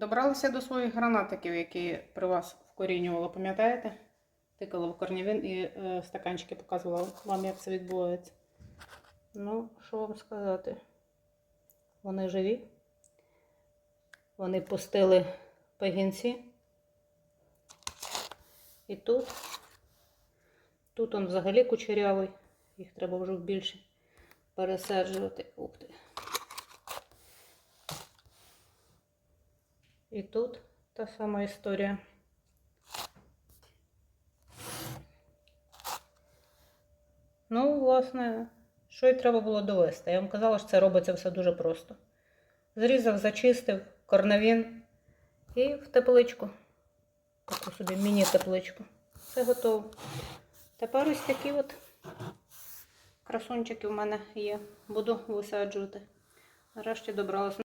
Добралися до своїх гранатиків, які при вас вкорінювала, пам'ятаєте? Тикала в корнівин і е, стаканчики показувала вам, як це відбувається. Ну, що вам сказати? Вони живі. Вони пустили пагінці. І тут. Тут он взагалі кучерявий. Їх треба вже більше пересаджувати. Ух ти. І тут та сама історія. Ну, власне, що й треба було довести. Я вам казала, що це робиться все дуже просто. Зрізав, зачистив корневін і в тепличку. Таку собі міні-тепличку. Все готово. Тепер ось такі от красунчики в мене є. Буду висаджувати. Нарешті добралась.